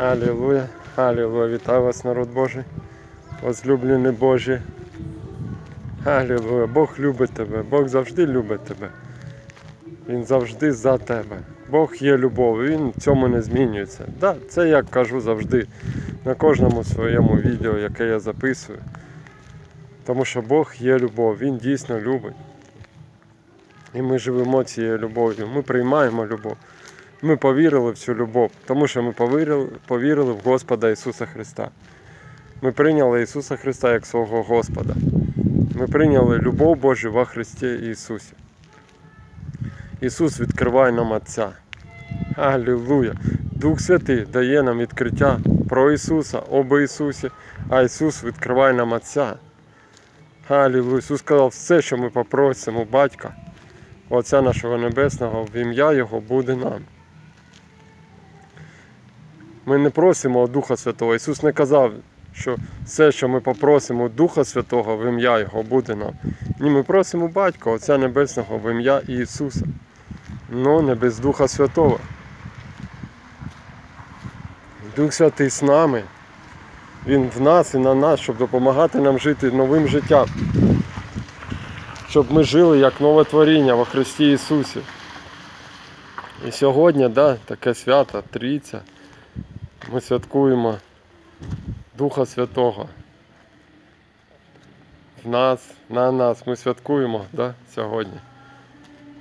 Алілуя, Алілуя, вітаю вас, народ Божий, возлюблені Божі. Алілуя, Бог любить тебе, Бог завжди любить тебе. Він завжди за тебе. Бог є любов, він в цьому не змінюється. Да, це я кажу завжди на кожному своєму відео, яке я записую. Тому що Бог є любов, Він дійсно любить. І ми живемо цією любов'ю, ми приймаємо любов. Ми повірили в цю любов, тому що ми повірили, повірили в Господа Ісуса Христа. Ми прийняли Ісуса Христа як свого Господа. Ми прийняли любов Божу во Христі Ісусі. Ісус відкриває нам Отця. Аллилуйя! Дух Святий дає нам відкриття про Ісуса, об Ісусі, а Ісус відкриває нам Отця. Аллилуйя! Ісус сказав, все, що ми попросимо Батька, Отця нашого Небесного, в ім'я Його буде нам. Ми не просимо Духа Святого. Ісус не казав, що все, що ми попросимо Духа Святого в ім'я Його буде нам. Ні, ми просимо Батька, Отця Небесного в ім'я Ісуса. Ну, не без Духа Святого. Дух Святий з нами. Він в нас і на нас, щоб допомагати нам жити новим життям. Щоб ми жили як нове творіння во Христі Ісусі. І сьогодні, да, таке свято, Трійця. Ми святкуємо Духа Святого. В нас, на нас ми святкуємо да, сьогодні.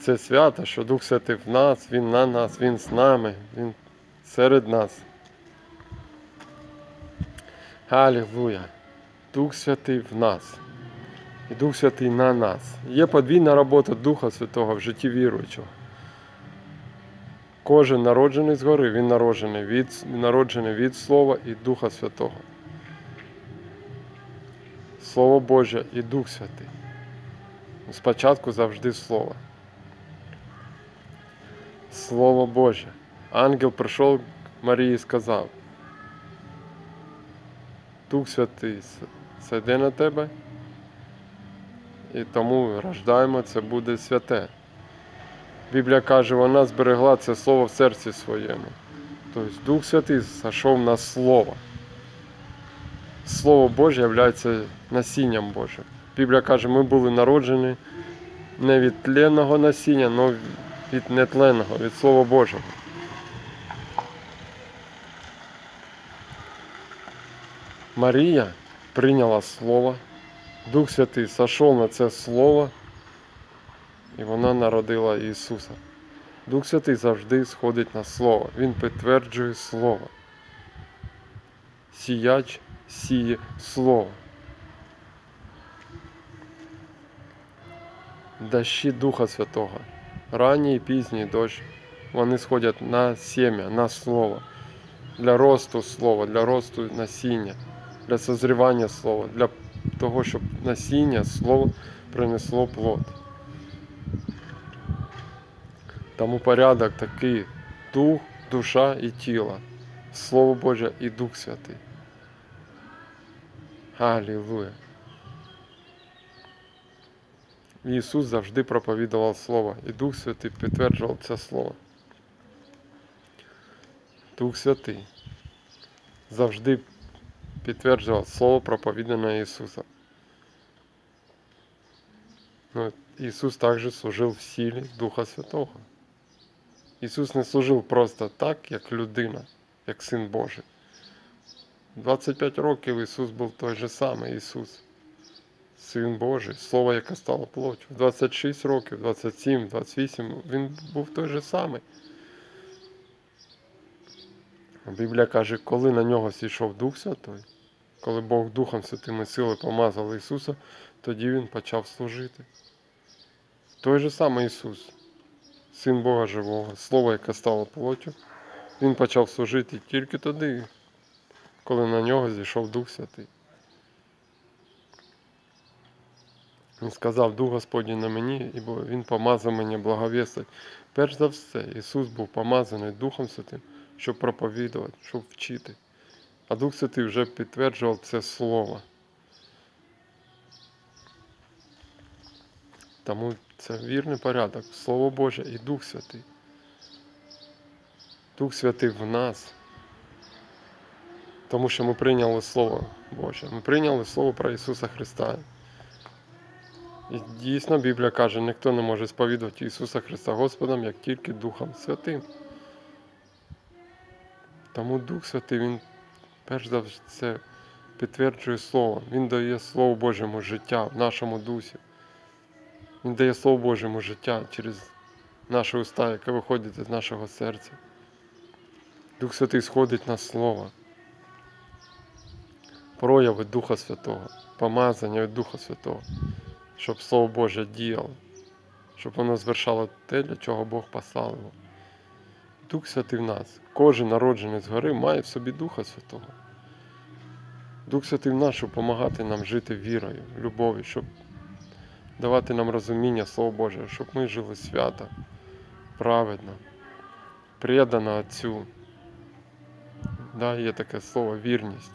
Це свято, що Дух Святий в нас, Він на нас, Він з нами, Він серед нас. Аллилуйя! Дух Святий в нас. І Дух Святий на нас. Є подвійна робота Духа Святого в житті віруючого. Кожен народжений згори, він народжений від, народжений від Слова і Духа Святого. Слово Боже і Дух Святий. Спочатку завжди Слово. Слово Боже. Ангел прийшов к Марії і сказав. Дух Святий сойде на тебе, і тому рождаємо, це буде святе. Біблія каже, вона зберегла це слово в серці своєму. Тобто Дух Святий зайшов на Слово. Слово Боже є насінням Божим. Біблія каже, ми були народжені не від тленного насіння, але від нетленного, від Слова Божого. Марія прийняла Слово, Дух Святий зайшов на це Слово, і вона народила Ісуса. Дух Святий завжди сходить на Слово. Він підтверджує Слово. Сіяч сіє Слово. Дощі Духа Святого, ранній і пізній дощ, вони сходять на сім'я, на Слово, для росту Слова, для росту насіння, для созрівання Слова, для того, щоб насіння Слово принесло плод. Тому порядок такий дух, душа і тіло, Слово Боже і Дух Святий. Аллилуйя. Ісус завжди проповідував Слово, і Дух Святий підтверджував це Слово. Дух Святий завжди підтверджував Слово проповідане Ісуса. Ну, Ісус також служив в силі Духа Святого. Ісус не служив просто так, як людина, як Син Божий. 25 років Ісус був той же самий Ісус, Син Божий, Слово, яке стало плоттю. 26 років, 27, 28, Він був той же самий. Біблія каже, коли на нього зійшов Дух Святой, коли Бог Духом Святим і сили помазав Ісуса, тоді Він почав служити. Той же самий Ісус, Син Бога Живого, Слово, яке стало плоттю, Він почав служити тільки тоді, коли на нього зійшов Дух Святий. Він сказав, Дух Господній на мені, і Він помазав мені благовістить. Перш за все, Ісус був помазаний Духом Святим, щоб проповідувати, щоб вчити. А Дух Святий вже підтверджував це Слово. Тому це вірний порядок. Слово Боже і Дух Святий. Дух Святий в нас. Тому що ми прийняли Слово Боже. Ми прийняли Слово про Ісуса Христа. І дійсно Біблія каже, ніхто не може сповідувати Ісуса Христа Господом, як тільки Духом Святим. Тому Дух Святий, Він перш за все підтверджує Слово. Він дає Слово Божому життя в нашому дусі. Він дає Слово Божому життя через наші уста, яке виходить з нашого серця. Дух Святий сходить на Слово. Прояви Духа Святого, помазання від Духа Святого, щоб Слово Боже діяло, щоб воно звершало те, для чого Бог послав його. Дух Святий в нас. Кожен народжений згори має в собі Духа Святого. Дух Святий в нас, щоб допомагати нам жити вірою, любов'ю, щоб давати нам розуміння Слова Боже, щоб ми жили свято, праведно, предано Отцю. Да, є таке слово вірність.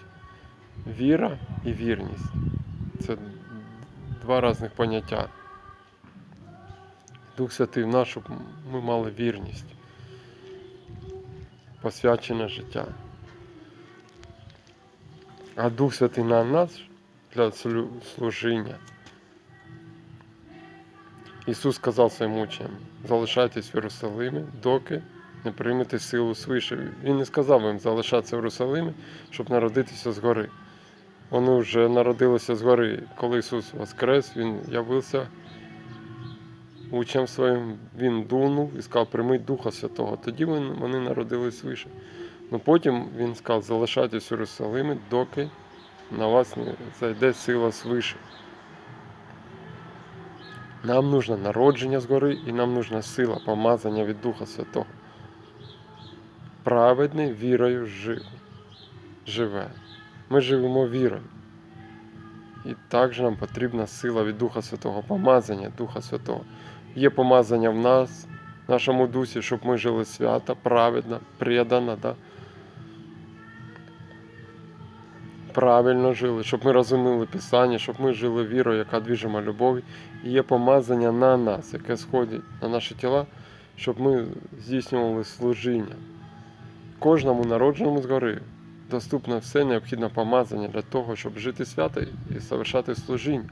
Віра і вірність. Це два різних поняття. Дух Святий в нас, щоб ми мали вірність, посвячене життя. А Дух Святий на нас для служіння. Ісус сказав своїм учням, залишайтесь в Єрусалимі, доки не приймете силу свише. Він не сказав їм залишатися в Єрусалимі, щоб народитися згори. Вони вже народилися згори. Коли Ісус воскрес, Він явився учням своїм, Він дунув і сказав, прийміть Духа Святого. Тоді вони народились свише. Ну потім Він сказав, залишайтесь в Єрусалимі, доки на вас не зайде сила свише. Нам нужно народження згори і нам нужна сила, помазання від Духа Святого. Праведний вірою жив, живе. Ми живемо вірою. І також нам потрібна сила від Духа Святого, помазання Духа Святого. Є помазання в нас, в нашому дусі, щоб ми жили свято, праведно, предано, да? Правильно жили, щоб ми розуміли Писання, щоб ми жили вірою, яка двіжима любові. І є помазання на нас, яке сходить на наші тіла, щоб ми здійснювали служіння. Кожному народженому згори доступно все необхідне помазання для того, щоб жити свято і совершати служіння.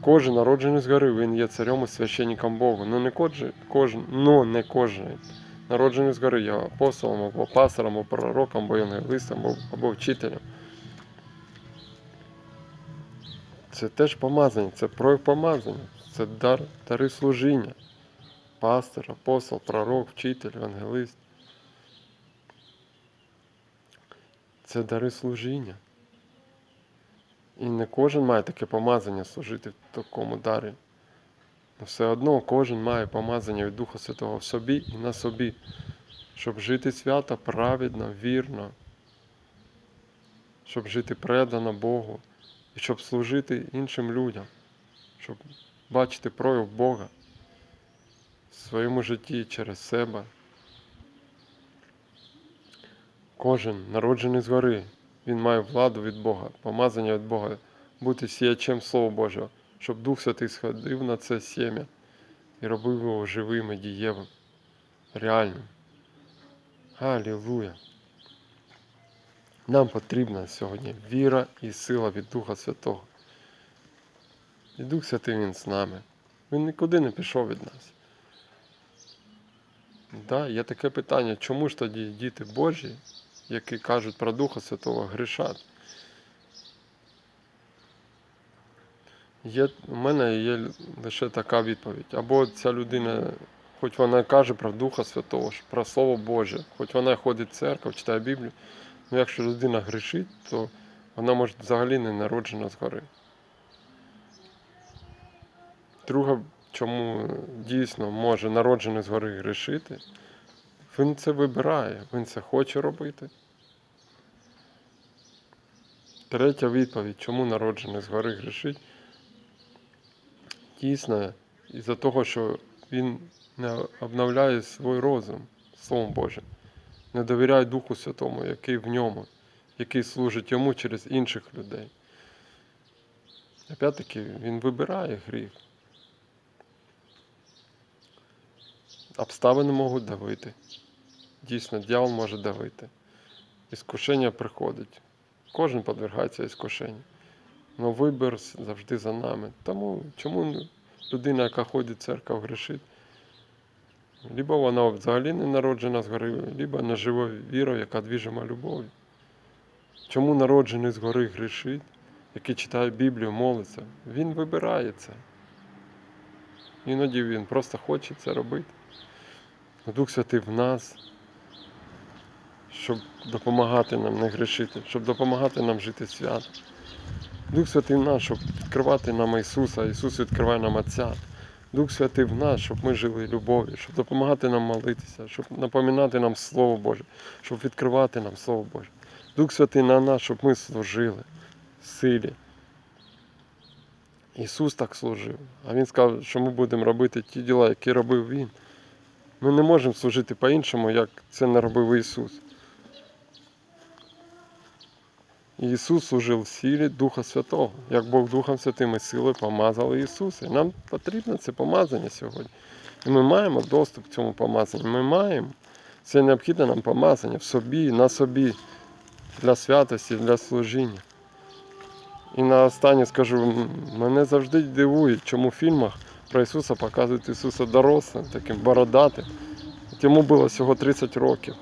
Кожен народжений згори, він є царем і священником Богу. Ну не кожен, кожен, ну не кожен. Народжений згори є апостолом, або пастором, або пророком, або євангелистом, або вчителем. Це теж помазання, це прояв помазання, це дар, дари служіння. Пастор, апостол, пророк, вчитель, евангелист. Це дари служіння. І не кожен має таке помазання служити в такому дарі. Но все одно кожен має помазання від Духа Святого в собі і на собі, щоб жити свято, праведно, вірно, щоб жити предано Богу і щоб служити іншим людям, щоб бачити прояв Бога в своєму житті через себе. Кожен народжений згори, він має владу від Бога, помазання від Бога, бути сіячем Слова Божого, щоб Дух Святий сходив на це сім'я і робив його живим і дієвим, реальним. Алілуя! Нам потрібна сьогодні віра і сила від Духа Святого. І Дух Святий Він з нами. Він нікуди не пішов від нас. Да, є таке питання, чому ж тоді діти Божі, які кажуть про Духа Святого, грішать? Є, у мене є лише така відповідь. Або ця людина, хоч вона каже про Духа Святого, про Слово Боже, хоч вона ходить в церкву, читає Біблію, ну якщо людина грішить, то вона може взагалі не народжена згори. Друга, чому дійсно може народжений згори грішити, він це вибирає, він це хоче робити. Третя відповідь, чому народжений згори грішить, дійсно, із-за того, що він не обновляє свій розум Словом Божим, не довіряє Духу Святому, який в ньому, який служить йому через інших людей. Опять-таки, він вибирає гріх. Обставини можуть давити. Дійсно, дьявол може давити. іскушення приходить. Кожен подвергається іскушенню. Але вибір завжди за нами. Тому чому людина, яка ходить в церкву, грішить? Либо вона взагалі не народжена згори, либо не живе вірою, яка двіжима любов'ю. Чому народжений згори грішить, який читає Біблію, молиться? Він вибирає це. Іноді він просто хоче це робити. Дух Святий в нас, щоб допомагати нам не грішити, щоб допомагати нам жити свято. Дух Святий в нас, щоб відкривати нам Ісуса, Ісус відкриває нам Отця. Дух Святий в нас, щоб ми жили любов'ю, щоб допомагати нам молитися, щоб напоминати нам Слово Боже, щоб відкривати нам Слово Боже. Дух Святий на нас, щоб ми служили в силі. Ісус так служив, а Він сказав, що ми будемо робити ті діла, які робив Він. Ми не можемо служити по-іншому, як це не робив Ісус. І Ісус служив в силі Духа Святого, як Бог Духом Святим і силою помазав Ісуса. І нам потрібно це помазання сьогодні. І ми маємо доступ к цьому помазанню. Ми маємо. Це необхідне нам помазання в собі, на собі, для святості, для служіння. І на останнє скажу, мене завжди дивує, чому в фільмах про Ісуса показують Ісуса дорослим, таким бородатим. Йому було всього 30 років.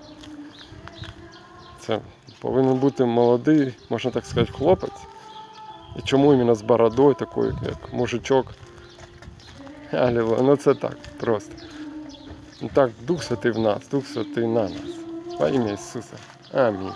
Це повинен бути молодий, можна так сказати, хлопець. І чому іменно з бородою, такою, як мужичок. Алілуя. Ну це так просто. Ну так, Дух Святий в нас, Дух Святий на нас. Во ім'я Ісуса. Амінь.